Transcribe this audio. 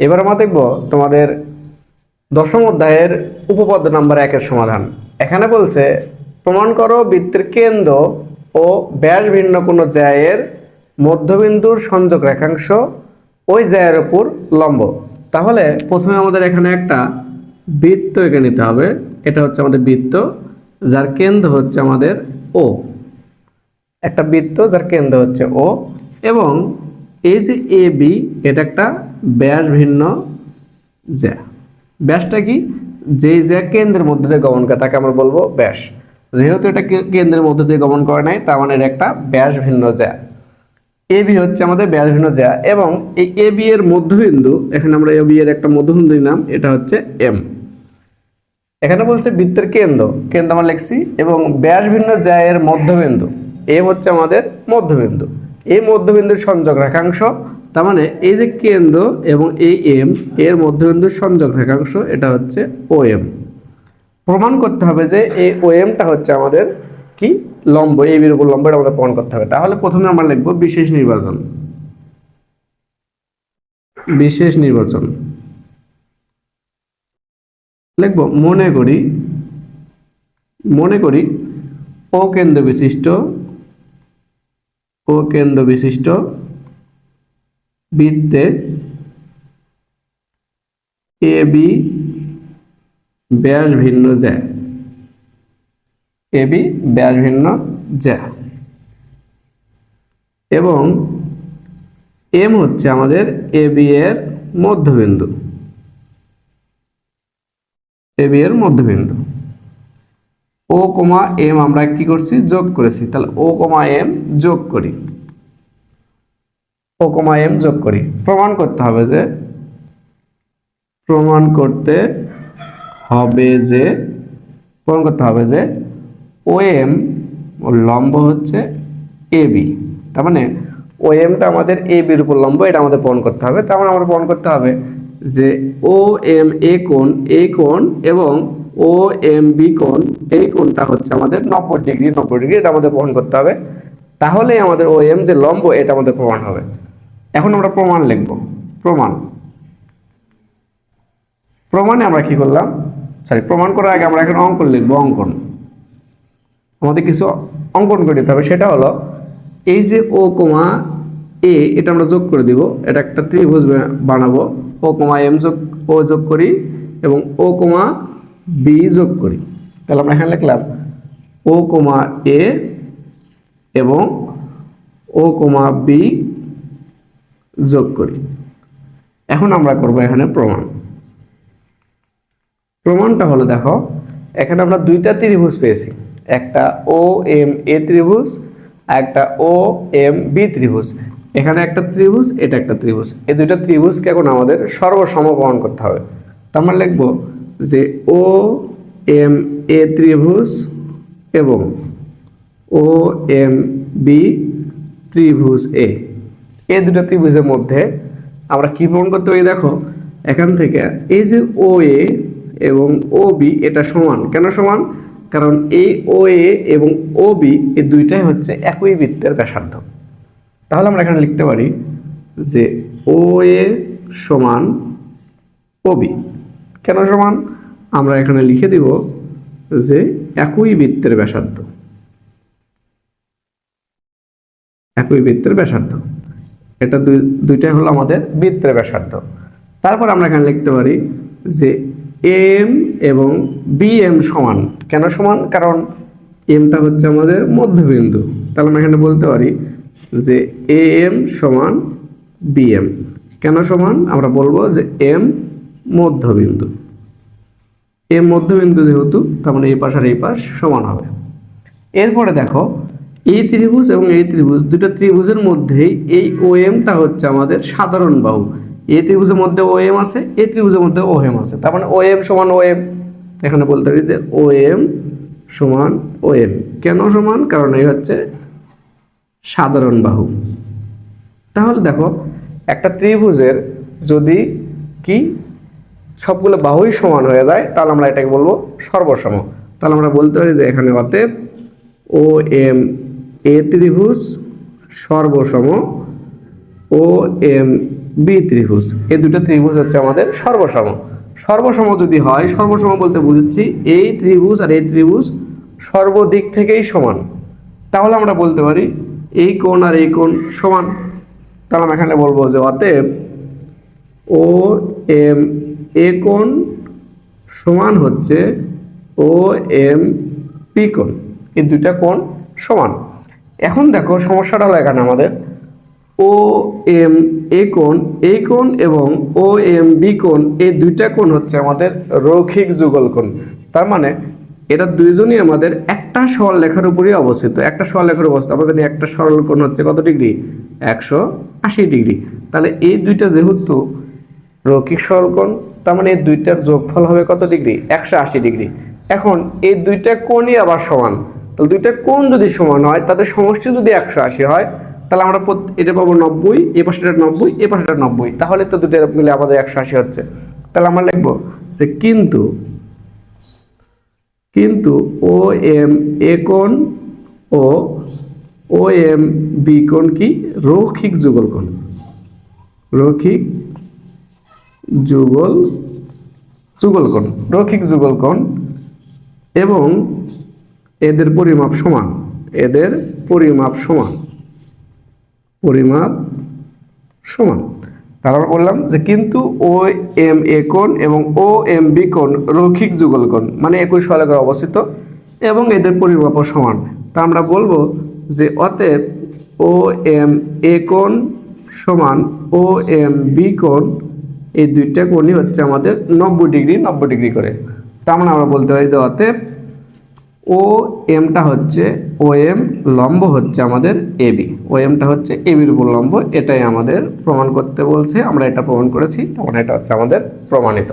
এবার আমরা দেখব তোমাদের দশম অধ্যায়ের উপপাদ্য নাম্বার একের সমাধান। এখানে বলছে, প্রমাণ করো বৃত্তের কেন্দ্র ও ব্যাস ভিন্ন কোনো জায়ের মধ্যবিন্দুর সংযোগ রেখাংশ ওই জ্যায়ের উপর লম্ব। তাহলে প্রথমে আমাদের এখানে একটা বৃত্ত এঁকে নিতে হবে। এটা হচ্ছে আমাদের বৃত্ত, যার কেন্দ্র হচ্ছে আমাদের ও একটা বৃত্ত যার কেন্দ্র হচ্ছে ও এবং এই যে এ বি এটা একটা ব্যাস ভিন্ন জ্যা। ব্যাসটা কি? যেই জ্যা কেন্দ্রের মধ্যে দিয়ে গমন করে, তাকে আমরা বলব ব্যাস। যেহেতু এটা কেন্দ্রের মধ্যে দিয়ে গমন করে নাই, তার মানে একটা ব্যাস ভিন্ন জ্যা। এ বি হচ্ছে আমাদের ব্যাস ভিন্ন জ্যা এবং এই এ বি এর মধ্যবিন্দু, এখানে আমরা এ বি এর একটা মধ্যবিন্দু নিলাম, এটা হচ্ছে এম। এখানে বলছে বৃত্তের কেন্দ্র কেন্দ্র আমরা লিখছি, এবং ব্যাস ভিন্ন জ্যা এর মধ্যবিন্দু, এম হচ্ছে আমাদের মধ্যবিন্দু। এই মধ্যবিন্দুর সংযোগ রেখাংশ তার মানে এই যে কেন্দ্র এবং এই এম এর মধ্যবিন্দুর সংযোগ রেখাংশ, এটা হচ্ছে ও এম প্রমাণ করতে হবে যে এই ও এমটা হচ্ছে আমাদের কি? লম্ব এই বির উপর লম্ব, এটা আমাদের প্রমাণ করতে হবে। তাহলে প্রথমে আমরা লিখব বিশেষ নির্বাচন। বিশেষ নির্বাচন। লিখব, মনে করি মনে করি ও কেন্দ্র বিশিষ্ট ও কেন্দ্র বিশিষ্ট বৃত্তে এ, বি ব্যাস ভিন্ন জ্যা। এ, বি ব্যাস ভিন্ন জ্যা। এবং এম হচ্ছে আমাদের এ, বি এর মধ্যবিন্দু। এ, বি এর মধ্যবিন্দু। ও, কমা, এম আমরা কি করছি? যোগ করেছি। তাহলে ও, কমা, এম যোগ করি। ও কমা এম যোগ করি। প্রমাণ করতে হবে যে, প্রমাণ করতে হবে যে, প্রমাণ করতে হবে যে ও এম লম্ব হচ্ছে এ বি তার মানে ও এমটা আমাদের এ বির উপর লম্ব, এটা আমাদের প্রমাণ করতে হবে। তার মানে আমাদের প্রমাণ করতে হবে যে ও এম এ কোণ এই কোণ এবং ও এম বি কোণ এই কোণটা হচ্ছে আমাদের নব্বই ডিগ্রি নব্বই ডিগ্রি, এটা আমাদের প্রমাণ করতে হবে। তাহলে আমাদের ও এম যে লম্ব, এটা আমাদের প্রমাণ হবে। এখন আমরা প্রমাণ লিখব। প্রমাণ। প্রমাণে আমরা কি করলাম? সরি প্রমাণ করার আগে আমরা এখন অঙ্কন লিখব, অঙ্কন। আমাদের কিছু অঙ্কন করে দিতে হবে, সেটা হলো এই যে ও কমা এ, এটা আমরা যোগ করে দিব। এটা একটা ত্রিভুজ বানাবো। ও কোমা এম যোগ, ও যোগ করি এবং ও কমা বি যোগ করি। তাহলে আমরা এখানে লিখলাম ও কমা এ এবং ও কমা বি যোগ করি। এখন আমরা করব এখানে প্রমাণ। প্রমাণটা হলো দেখো, এখানে আমরা দুইটা ত্রিভুজ পেয়েছি। একটা ও এম এ ত্রিভুজ একটা ও এম বি ত্রিভুজ। এখানে একটা ত্রিভুজ, এটা একটা ত্রিভুজ। এই দুইটা ত্রিভুজকে এখন আমাদের সর্বসম প্রমাণ করতে হবে। তো আমরা লিখব যে ও এম এ ত্রিভুজ এবং ও এম বি ত্রিভুজ এ এই দুটো ত্রিভুজের মধ্যে আমরা কি প্রমাণ করতে পারি? দেখো, এখান থেকে এই যে ও এ এবং ও বি এটা সমান। কেন সমান? কারণ এই ও এ এবং ও বি এই দুইটাই হচ্ছে একই বৃত্তের ব্যাসার্ধ। তাহলে আমরা এখানে লিখতে পারি যে ও এ সমান ও বি কেন সমান? আমরা এখানে লিখে দিব যে একই বৃত্তের ব্যাসার্ধ। একই বৃত্তের ব্যাসার্ধ। এটা দুই, দুইটাই হলো আমাদের বৃত্তের ব্যাসার্ধ। তারপর আমরা এখানে লিখতে পারি যে এম এবং বি এম সমান। কেন সমান? কারণ এমটা হচ্ছে আমাদের মধ্যবিন্দু। তাহলে আমরা এখানে বলতে পারি যে এ এম সমান বি এম কেন সমান? আমরা বলব যে এম মধ্যবিন্দু। এম মধ্যবিন্দু যেহেতু, তার মানে এই পাশ আর এই পাশ সমান হবে। এরপরে দেখো এই ত্রিভুজ এবং এই ত্রিভুজ, দুটো ত্রিভুজের মধ্যেই এই ও এমটা হচ্ছে আমাদের সাধারণ বাহু। এই ত্রিভুজের মধ্যে ও এম আছে এই ত্রিভুজের মধ্যে ও এম আছে। তার মানে ও এম সমান ও এম এখানে বলতে পারি যে ও এম সমান ও এম কেন সমান? কারণ এই হচ্ছে সাধারণ বাহু। তাহলে দেখো, একটা ত্রিভুজের যদি কি, সবগুলো বাহুই সমান হয়ে যায়, তাহলে আমরা এটাকে বলব সর্বসম। তাহলে আমরা বলতে পারি যে এখানে অতএব ও এম এ ত্রিভুজ সর্বসম ও এম বি ত্রিভুজ এই দুটো ত্রিভুজ হচ্ছে আমাদের সর্বসম। সর্বসম যদি হয়, সর্বসম বলতে বুঝেছি এই ত্রিভুজ আর এই ত্রিভুজ সর্বদিক থেকেই সমান। তাহলে আমরা বলতে পারি এই কোণ আর এই কোণ সমান। তাহলে আমরা এখানে বলব যে অতএব ও এম এ কোণ সমান হচ্ছে ও এম পি কোণ। এই দুইটা কোণ সমান। এখন দেখো সমস্যাটা হলো এখানে আমাদের। ও এম এ কোণ এই কোণ এবং ও এম বি কোণ, এই দুইটা কোণ হচ্ছে আমাদের রৈখিক যুগল কোণ। তার মানে এটা দুইজনই আমাদের একটা সরল লেখার উপরই অবস্থিত। একটা সরল লেখার অবস্থিত আমরা জানি একটা সরল কোণ হচ্ছে কত ডিগ্রি? একশো আশি ডিগ্রি। তাহলে এই দুইটা যেহেতু রৈখিক সরলকোণ তার মানে এই দুইটার যোগফল হবে কত ডিগ্রি? একশো আশি ডিগ্রি। এখন এই দুইটা কোণই আবার সমান। তাহলে দুইটা কোণ যদি সমান হয় তাদের সমষ্টি যদি একশো আশি হয়, তাহলে আমরা এটা পাবো নব্বই, এ পাশেটা নব্বই, এ পাশেটা নব্বই। তাহলে তো দুটো মিলে আমাদের একশো আশি হচ্ছে। তাহলে আমরা লিখব যে কিন্তু কিন্তু ও এম এ কোণ ও ও এম বি কোণ কি? রৌখিক যুগল কোণ। রৈখিক যুগল যুগল কোণ। রৈখিক যুগল কোণ এবং এদের পরিমাপ সমান, এদের পরিমাপ সমান পরিমাপ সমান। তারপর বললাম যে কিন্তু ও এম এ কোণ এবং ও এম বি কোণ রৈখিক যুগল কোণ মানে একই সলেখে অবস্থিত এবং এদের পরিমাপও সমান। তা আমরা বলব যে অতএব ও এম এ কোণ সমান ও এম বি কোণ, এই দুইটা কোণই হচ্ছে আমাদের নব্বই ডিগ্রি নব্বই ডিগ্রি করে। তার মানে আমরা বলতে পারি যে অতএব ও এমটা হচ্ছে ও এম লম্ব হচ্ছে আমাদের এবি ও এমটা হচ্ছে এবির উপর লম্ব, এটাই আমাদের প্রমাণ করতে বলছে। আমরা এটা প্রমাণ করেছি তখন এটা হচ্ছে আমাদের প্রমাণিত।